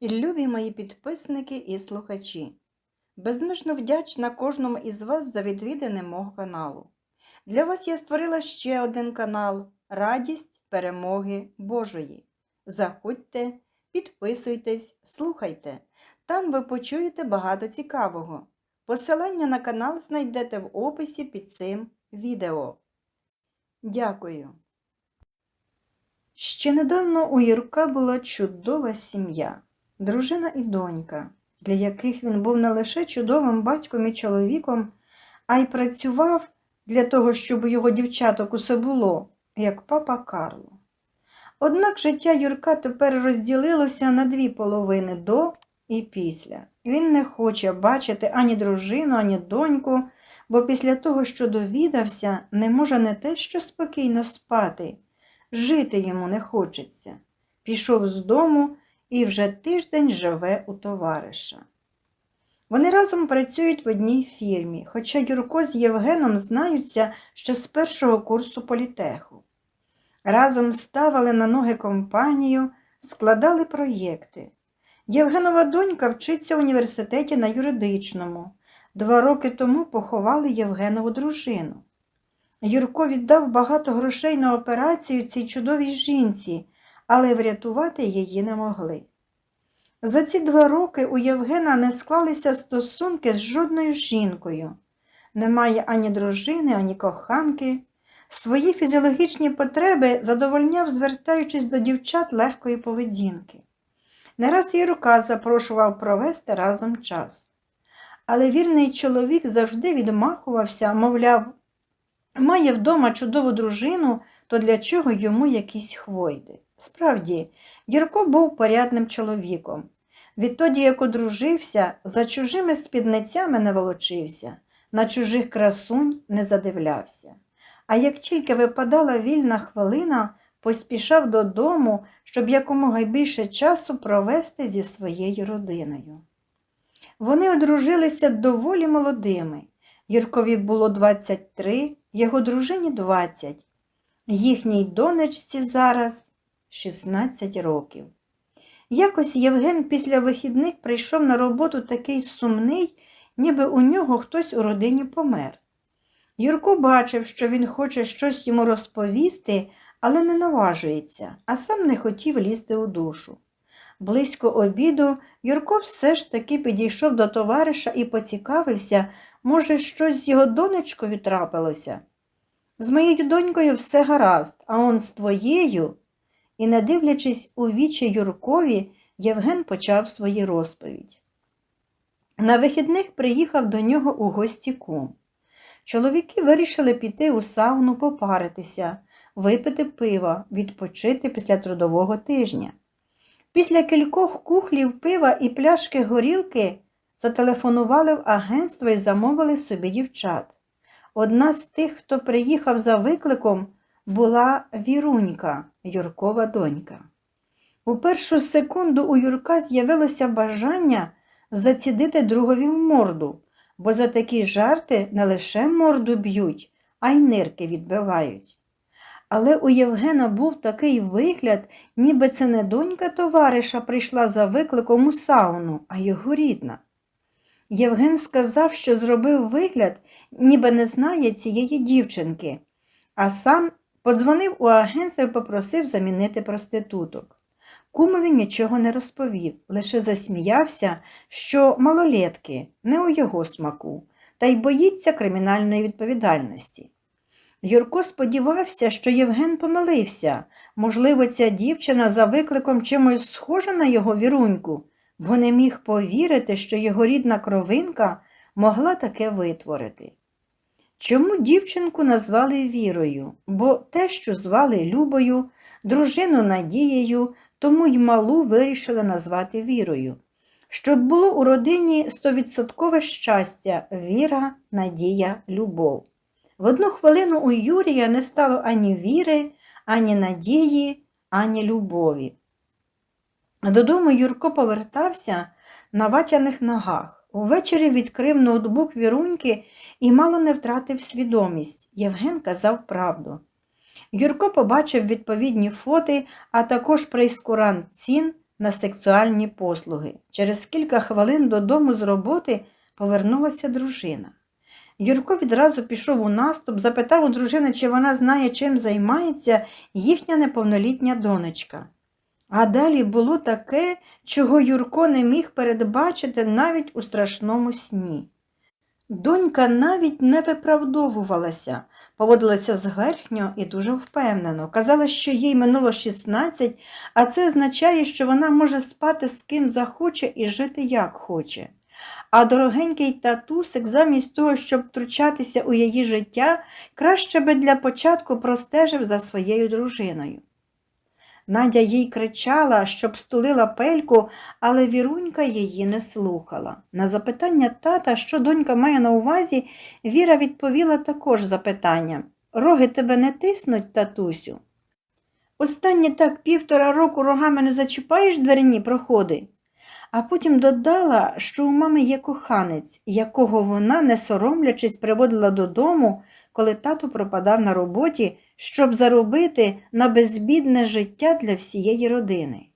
І любі мої підписники і слухачі, безмежно вдячна кожному із вас за відвідини мого каналу. Для вас я створила ще один канал Радість перемоги Божої. Заходьте, підписуйтесь, слухайте. Там ви почуєте багато цікавого. Посилання на канал знайдете в описі під цим відео. Дякую. Ще недавно у Юрка була чудова сім'я, дружина і донька, для яких він був не лише чудовим батьком і чоловіком, а й працював для того, щоб у його дівчаток усе було, як папа Карло. Однак життя Юрка тепер розділилося на дві половини до і після. Він не хоче бачити ані дружину, ані доньку, бо після того, що довідався, не може не те, що спокійно спати. Жити йому не хочеться. Пішов з дому і вже тиждень живе у товариша. Вони разом працюють в одній фірмі, хоча Юрко з Євгеном знаються ще з першого курсу політеху. Разом ставили на ноги компанію, складали проєкти. Євгенова донька вчиться в університеті на юридичному. Два роки тому поховали Євгенову дружину. Юрко віддав багато грошей на операцію цій чудовій жінці, але врятувати її не могли. За ці два роки у Євгена не склалися стосунки з жодною жінкою. Немає ані дружини, ані коханки. Свої фізіологічні потреби задовольняв, звертаючись до дівчат легкої поведінки. Не раз Юрка запрошував провести разом час. Але вірний чоловік завжди відмахувався, мовляв, має вдома чудову дружину, то для чого йому якісь хвойди? Справді, Юрко був порядним чоловіком. Відтоді, як одружився, за чужими спідницями не волочився, на чужих красунь не задивлявся. А як тільки випадала вільна хвилина, поспішав додому, щоб якомога більше часу провести зі своєю родиною. Вони одружилися доволі молодими. Юркові було 23, його дружині 20. Їхній донечці зараз 16 років. Якось Євген після вихідних прийшов на роботу такий сумний, ніби у нього хтось у родині помер. Юрко бачив, що він хоче щось йому розповісти, але не наважується, а сам не хотів лізти у душу. Близько обіду Юрко все ж таки підійшов до товариша і поцікавився, може, щось з його донечкою трапилося. З моєю донькою все гаразд, а он з твоєю. І, не дивлячись у вічі Юркові, Євген почав свою розповідь. На вихідних приїхав до нього у гості кум. Чоловіки вирішили піти у сауну попаритися, випити пива, відпочити після трудового тижня. Після кількох кухлів пива і пляшки горілки зателефонували в агентство і замовили собі дівчат. Одна з тих, хто приїхав за викликом, була Вірунька, Юркова донька. У першу секунду у Юрка з'явилося бажання зацідити другові в морду, бо за такі жарти не лише морду б'ють, а й нирки відбивають. Але у Євгена був такий вигляд, ніби це не донька товариша прийшла за викликом у сауну, а його рідна. Євген сказав, що зробив вигляд, ніби не знає цієї дівчинки, а сам подзвонив у агентство і попросив замінити проституток. Кумові нічого не розповів, лише засміявся, що малолетки не у його смаку, та й боїться кримінальної відповідальності. Юрко сподівався, що Євген помилився. Можливо, ця дівчина за викликом чимось схожа на його віруньку, бо не міг повірити, що його рідна кровинка могла таке витворити. Чому дівчинку назвали Вірою? Бо те, що звали Любою, дружину Надією, тому й малу вирішили назвати Вірою. Щоб було у родині стовідсоткове щастя, віра, надія, любов. В одну хвилину у Юрія не стало ані віри, ані надії, ані любові. Додому Юрко повертався на ватяних ногах. Увечері відкрив ноутбук віруньки і мало не втратив свідомість. Євген казав правду. Юрко побачив відповідні фоти, а також прейскурант цін на сексуальні послуги. Через кілька хвилин додому з роботи повернулася дружина. Юрко відразу пішов у наступ, запитав у дружини, чи вона знає, чим займається їхня неповнолітня донечка. А далі було таке, чого Юрко не міг передбачити навіть у страшному сні. Донька навіть не виправдовувалася, поводилася зверхньо і дуже впевнено. Казала, що їй минуло 16, а це означає, що вона може спати з ким захоче і жити як хоче. А дорогенький татусик, замість того, щоб втручатися у її життя, краще би для початку простежив за своєю дружиною. Надя їй кричала, щоб стулила пельку, але вірунька її не слухала. На запитання тата, що донька має на увазі, Віра відповіла також запитанням Роги тебе не тиснуть, татусю? Останні так півтора року рогами не зачіпаєш дверні проходи. А потім додала, що у мами є коханець, якого вона, не соромлячись, приводила додому, коли тато пропадав на роботі, щоб заробити на безбідне життя для всієї родини.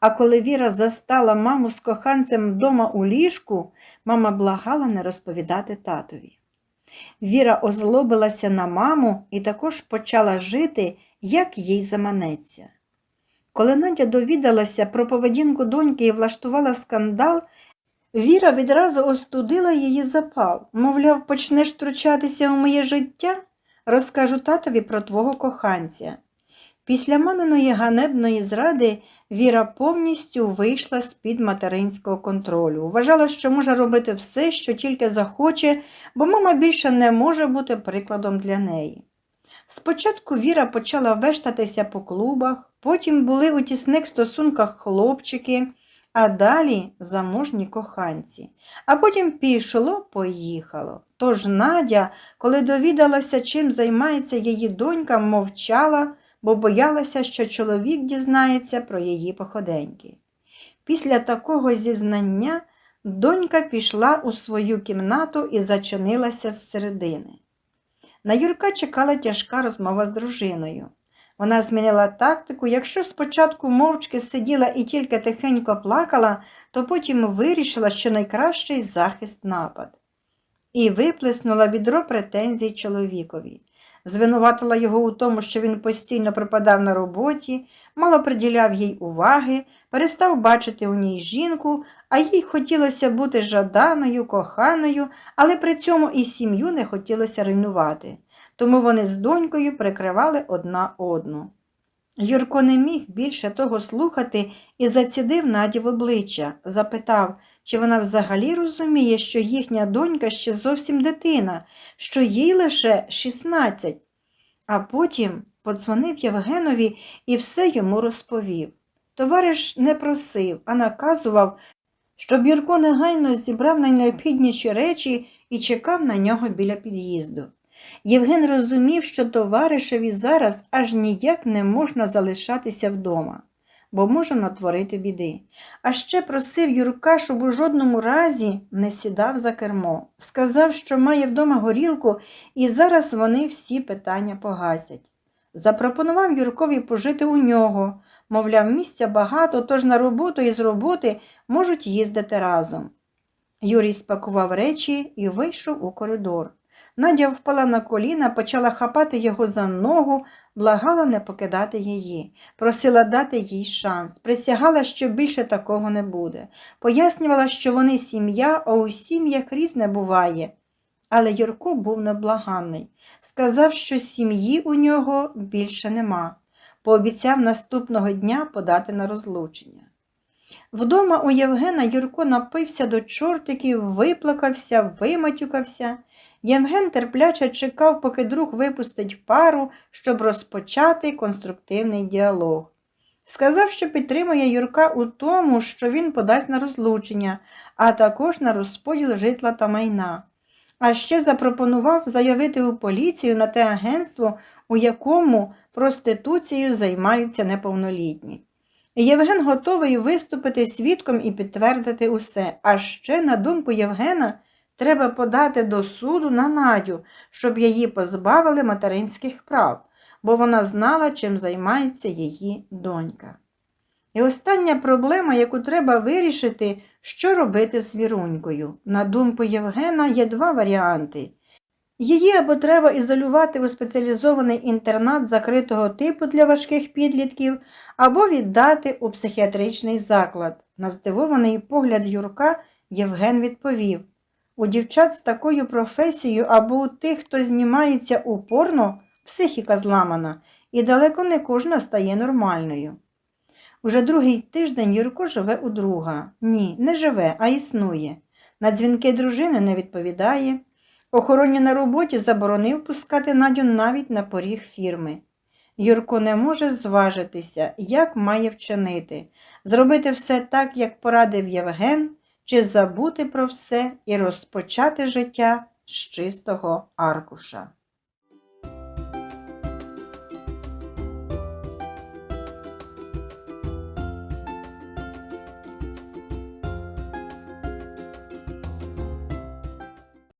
А коли Віра застала маму з коханцем вдома у ліжку, мама благала не розповідати татові. Віра озлобилася на маму і також почала жити, як їй заманеться. Коли Надя довідалася про поведінку доньки і влаштувала скандал, Віра відразу остудила її запал, мовляв, почнеш втручатися у моє життя, розкажу татові про твого коханця. Після маминої ганебної зради Віра повністю вийшла з-під материнського контролю. Вважала, що може робити все, що тільки захоче, бо мама більше не може бути прикладом для неї. Спочатку Віра почала вештатися по клубах, потім були у тісних стосунках хлопчики, а далі заможні коханці. А потім пішло, поїхало. Тож Надя, коли довідалася, чим займається її донька, мовчала, бо боялася, що чоловік дізнається про її походеньки. Після такого зізнання донька пішла у свою кімнату і зачинилася зсередини. На Юрка чекала тяжка розмова з дружиною. Вона змінила тактику, якщо спочатку мовчки сиділа і тільки тихенько плакала, то потім вирішила, що найкращий захист напад. І виплеснула відро претензій чоловікові. Звинуватила його у тому, що він постійно пропадав на роботі, мало приділяв їй уваги, перестав бачити у ній жінку, а їй хотілося бути жаданою, коханою, але при цьому і сім'ю не хотілося руйнувати. Тому вони з донькою прикривали одна одну. Юрко не міг більше того слухати і зацідив Наді в обличчя, запитав, чи вона взагалі розуміє, що їхня донька ще зовсім дитина, що їй лише 16. А потім подзвонив Євгенові і все йому розповів. Товариш не просив, а наказував, щоб Юрко негайно зібрав найнеобхідніші речі і чекав на нього біля під'їзду. Євген розумів, що товаришеві зараз аж ніяк не можна залишатися вдома, бо може натворити біди. А ще просив Юрка, щоб у жодному разі не сідав за кермо. Сказав, що має вдома горілку, і зараз вони всі питання погасять. Запропонував Юркові пожити у нього, мовляв, місця багато, тож на роботу і з роботи можуть їздити разом. Юрій спакував речі і вийшов у коридор. Надя впала на коліна, почала хапати його за ногу, благала не покидати її, просила дати їй шанс, присягала, що більше такого не буде. Пояснювала, що вони сім'я, а у сім'ях різне буває. Але Юрко був неблаганний. Сказав, що сім'ї у нього більше нема. Пообіцяв наступного дня подати на розлучення. Вдома у Євгена Юрко напився до чортиків, виплакався, виматюкався. Євген терпляче чекав, поки друг випустить пару, щоб розпочати конструктивний діалог. Сказав, що підтримує Юрка у тому, що він подасть на розлучення, а також на розподіл житла та майна. А ще запропонував заявити у поліцію на те агентство, у якому проституцією займаються неповнолітні. Євген готовий виступити свідком і підтвердити усе. А ще, на думку Євгена, треба подати до суду на Надю, щоб її позбавили материнських прав, бо вона знала, чим займається її донька. І остання проблема, яку треба вирішити, що робити з Вірунькою. На думку Євгена, є два варіанти. Її або треба ізолювати у спеціалізований інтернат закритого типу для важких підлітків, або віддати у психіатричний заклад. На здивований погляд Юрка Євген відповів у дівчат з такою професією або у тих, хто знімається у порно, психіка зламана, і далеко не кожна стає нормальною. Уже другий тиждень Юрко живе у друга. Ні, не живе, а існує. На дзвінки дружини не відповідає. Охоронні на роботі заборонив пускати Надю навіть на поріг фірми. Юрко не може зважитися, як має вчинити, зробити все так, як порадив Євген, чи забути про все і розпочати життя з чистого аркуша.